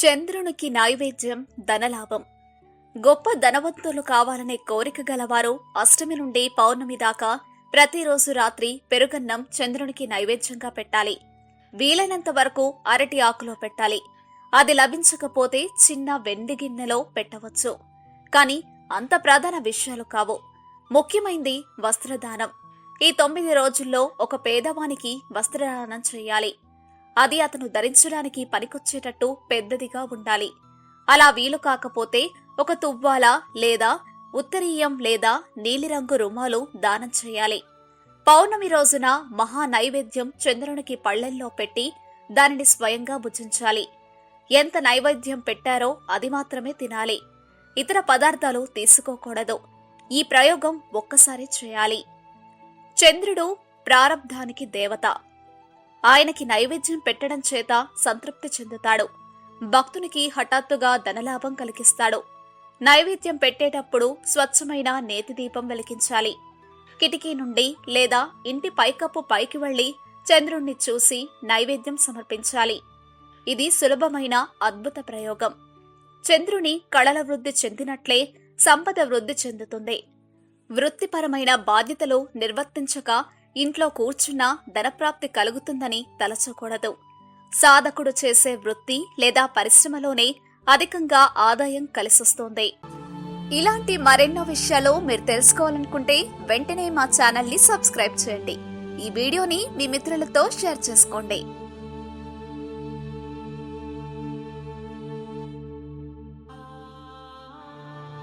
చంద్రునికి నైవేద్యం ధనలాభం. గొప్ప ధనవంతులు కావాలనే కోరిక గలవారు అష్టమి నుండి పౌర్ణమి దాకా ప్రతిరోజు రాత్రి పెరుగన్నం చంద్రునికి నైవేద్యంగా పెట్టాలి. వీలైనంత వరకు అరటి ఆకులో పెట్టాలి. అది లభించకపోతే చిన్న వెండి గిన్నెలో పెట్టవచ్చు. కానీ అంత ప్రధాన విషయాలు కావు. ముఖ్యమైంది వస్త్రదానం. ఈ తొమ్మిది రోజుల్లో ఒక పేదవానికి వస్త్రదానం చేయాలి. అది అతను ధరించడానికి పనికొచ్చేటట్టు పెద్దదిగా ఉండాలి. అలా వీలు కాకపోతే ఒక తువ్వాల లేదా ఉత్తరీయం లేదా నీలిరంగు రుమాలు దానం చేయాలి. పౌర్ణమి రోజున మహా నైవేద్యం చంద్రునికి పళ్ళెల్లో పెట్టి దానిని స్వయంగా భుజించాలి. ఎంత నైవేద్యం పెట్టారో అది మాత్రమే తినాలి. ఇతర పదార్థాలు తీసుకోకూడదు. ఈ ప్రయోగం ఒక్కసారి చేయాలి. చంద్రుడు ప్రారబ్ధానికి దేవత. ఆయనకి నైవేద్యం పెట్టడం చేత సంతృప్తి చెందుతాడు. భక్తునికి హఠాత్తుగా ధనలాభం కలిగిస్తాడు. నైవేద్యం పెట్టేటప్పుడు స్వచ్ఛమైన నేతి దీపం వెలిగించాలి. కిటికీ నుండి లేదా ఇంటి పైకప్పు పైకి వెళ్ళి చంద్రుణ్ణి చూసి నైవేద్యం సమర్పించాలి. ఇది సులభమైన అద్భుత ప్రయోగం. చంద్రుని కళల వృద్ధి చెందినట్లే సంపద వృద్ధి చెందుతుంది. వృత్తిపరమైన బాధ్యతలు నిర్వర్తించక ఇంట్లో కూర్చున్నా ధనప్రాప్తి కలుగుతుందని తలచకూడదు సాధకుడు చేసే వృత్తి లేదా పరిశ్రమలోనే అధికంగా ఆదాయం కలిసొస్తోంది. ఇలాంటి మరెన్నో విషయాలు మీరు తెలుసుకోవాలనుకుంటే వెంటనే మా ఛానల్ని సబ్స్క్రైబ్ చేయండి. ఈ వీడియోని మీ మిత్రులతో షేర్ చేసుకోండి.